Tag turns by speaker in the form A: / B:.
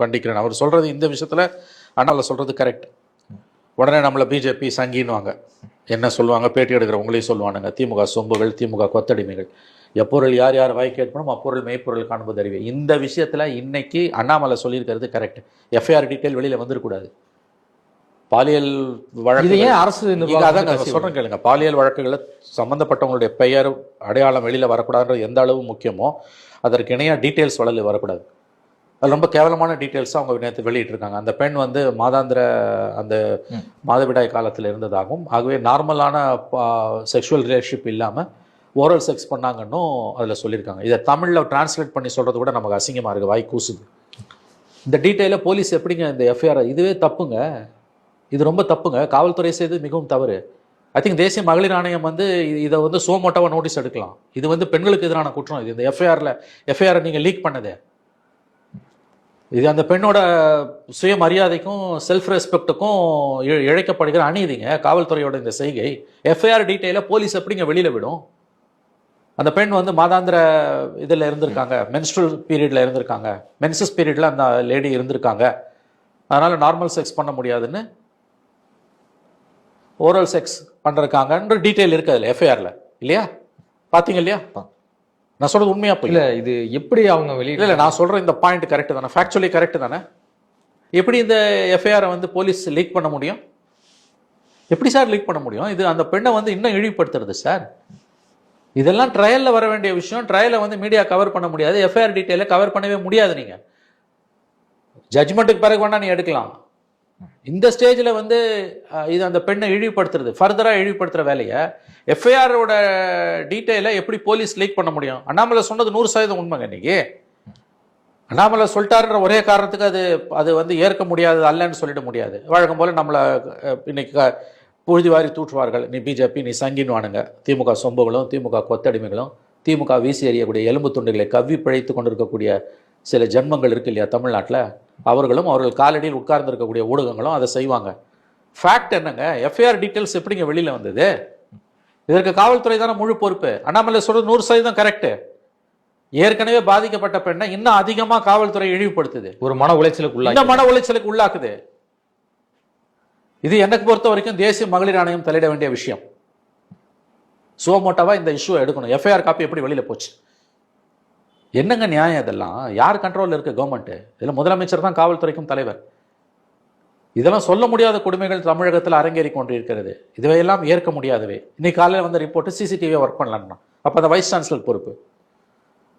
A: கண்டிக்கிறேன். அவர் சொல்றது இந்த விஷயத்துல அண்ணாவில் சொல்றது கரெக்ட் உடனே நம்மளை பிஜேபி சங்கின்னுவாங்க. என்ன சொல்லுவாங்க? பேட்டி எடுக்கிறவங்களையும் சொல்லுவானுங்க. திமுக சொம்புகள் திமுக கொத்தடிமைகள். எப்பொருள் யார் யார் வாய் கேட்பணும் அப்பொருள் மெய்ப்பொருள் காண்பது அறிவு இந்த விஷயத்துல இன்னைக்கு அண்ணாமலை சொல்லியிருக்கிறது கரெக்ட் எஃப்ஐஆர் டீட்டெயில் வெளியில வந்துடக்கூடாது பாலியல் வழக்கு
B: ஏன் அரசு
A: அதான் சொல்றேன் கேளுங்க. பாலியல் வழக்குகளை சம்பந்தப்பட்டவங்களுடைய பெயர் அடையாளம் வெளியில வரக்கூடாதுன்றது எந்த அளவு முக்கியமோ அதற்கு இணையா டீட்டெயில்ஸ் வளர்ந்து வரக்கூடாது. அது ரொம்ப கேவலமான டீட்டெயில்ஸ் அவங்க நேற்று வெளியிட்டிருக்காங்க. அந்த பெண் வந்து மாதாந்திர அந்த. மாதவிடாய் காலத்தில் இருந்ததாகவும் ஆகவே நார்மலான செக்ஷுவல் ரிலேஷன்ஷிப் இல்லாமல் ஓரல் செக்ஸ் பண்ணாங்கன்னும் அதில் சொல்லியிருக்காங்க. இதை தமிழில் டிரான்ஸ்லேட் பண்ணி சொல்கிறது கூட நமக்கு அசிங்கமாக இருக்குது வாய் கூசுது. இந்த டீட்டெயிலை போலீஸ் எப்படிங்க இந்த எஃப்ஐஆர் இதுவே தப்புங்க. இது ரொம்ப தப்புங்க. காவல்துறை செய்தது மிகவும் தவறு. ஐ திங்க் தேசிய மகளிர் ஆணையம் வந்து இதை வந்து சோமோட்டோவாக நோட்டீஸ் எடுக்கலாம். இது வந்து பெண்களுக்கு எதிரான குற்றம் இது. இந்த எஃப்ஐஆரில் எஃப்ஐஆரை நீங்கள் லீக் பண்ணது. இது அந்த பெண்ணோட சுயமரியாதைக்கும் செல்ஃப் ரெஸ்பெக்ட்டுக்கும் இழைக்கப்படுகிற அநீதிங்க காவல்துறையோட இந்த செய்கை. எஃப்ஐஆர் டீட்டெயில போலீஸ் எப்படிங்க வெளியில் விடும்? அந்த பெண் வந்து மாதாந்திர இதில் இருந்திருக்காங்க மென்ஸ்ட்ரல் பீரியடில் இருந்திருக்காங்க. மென்சஸ் பீரியடில் அந்த லேடி இருந்திருக்காங்க. அதனால் நார்மல் செக்ஸ் பண்ண முடியாதுன்னு ஓரல் செக்ஸ் பண்ணுறாங்கன்ற டீட்டெயில் இருக்குது அதில் எஃப்ஐஆரில் இல்லையா? பார்த்தீங்க இல்லையா? நான் சொல்றது உண்மையா போய்?
B: இல்ல இது எப்படி அவங்க
A: இல்ல
B: வெளியில
A: இல்ல நான் சொல்ற இந்த பாயிண்ட் கரெக்ட் தானே. ஃபேக்சுவலி கரெக்ட் தானே? எப்படி இந்த எஃப்ஐஆரை வந்து போலீஸ் லீக் பண்ண முடியும்? எப்படி சார் லீக் பண்ண முடியும்? இது அந்த பெண்ணை வந்து இன்னும் இழிவுபடுத்துறது சார் இதெல்லாம் ட்ரையல்ல வர வேண்டிய விஷயம். ட்ரையலை வந்து மீடியா கவர் பண்ண முடியாது. எஃப்ஐஆர் டீட்டெயிலை கவர் பண்ணவே முடியாது நீங்க. ஜட்ஜ்மெண்ட்டுக்கு பிறகு வேணா நீ எடுக்கலாம். இந்த ஸ்டேஜில் வந்து இது அந்த பெண்ணை இழிவுபடுத்துறது ஃபர்தராக இழிவுபடுத்துகிற வேலையை எஃப்ஐஆரோட டீட்டெயிலை எப்படி போலீஸ் லீக் பண்ண முடியும்? அண்ணாமலை சொன்னது நூறு சதவீதம் உண்மைங்க இன்னைக்கு. அண்ணாமலை சொல்லிட்டாருன்ற ஒரே காரணத்துக்கு அது அது வந்து ஏற்க முடியாது அல்லன்னு சொல்லிட முடியாது. வழக்கம் போல நம்மளை இன்னைக்கு க- புழுதி வாரி தூற்றுவார்கள். நீ பிஜேபி நீ சங்கின்வானுங்க திமுக சொம்புகளும் திமுக கொத்தடிமைகளும் திமுக வீசி எறியக்கூடிய எலும்பு துண்டுகளை கவ்வி பிழைத்து கொண்டிருக்கக்கூடிய சில ஜென்மங்கள் இருக்கு இல்லையா தமிழ்நாட்டில்? அவர்களும் அவர்கள் காலடியில் உட்கார்ந்து இருக்கக்கூடிய ஊடகங்களும் அதை செய்வாங்க. ஃபேக்ட் என்னங்க? எஃப்ஐஆர் டீட்டெயில்ஸ் எப்படிங்க வெளியில வந்தது? இதற்கு காவல்துறை தானே முழு பொறுப்பு. அண்ணாமலை சொல்றது நூறு சதவீதம் கரெக்ட் ஏற்கனவே பாதிக்கப்பட்ட பெண்ணை இன்னும் அதிகமா காவல்துறை இழிவுபடுத்துது.
B: ஒரு மன உளைச்சலுக்கு
A: இந்த
B: உள்ளாக்கி
A: மன உளைச்சலுக்கு உள்ளாக்குது. இது எனக்கு பொறுத்த வரைக்கும் தேசிய மகளிர் ஆணையம் தலையிட வேண்டிய விஷயம். சுவமோட்டாவா இந்த இஷ்யூ எடுக்கணும். எஃப்ஐஆர் காப்பி எப்படி வெளியில போச்சு? என்னங்க நியாயம் இதெல்லாம்? யார் கண்ட்ரோலில் இருக்க கவர்மெண்ட் இதில் முதலமைச்சர் தான் காவல்துறைக்கும் தலைவர். இதெல்லாம் சொல்ல முடியாத கொடுமைகள் தமிழகத்தில் அரங்கேறி கொண்டிருக்கிறது. இதுவையெல்லாம் ஏற்க முடியாதவை. இன்னைக்கு காலையில் வந்த ரிப்போர்ட்டு சிசிடிவியை ஒர்க் பண்ணலான்னா அப்போ அந்த வைஸ் சான்சலர் பொறுப்பு.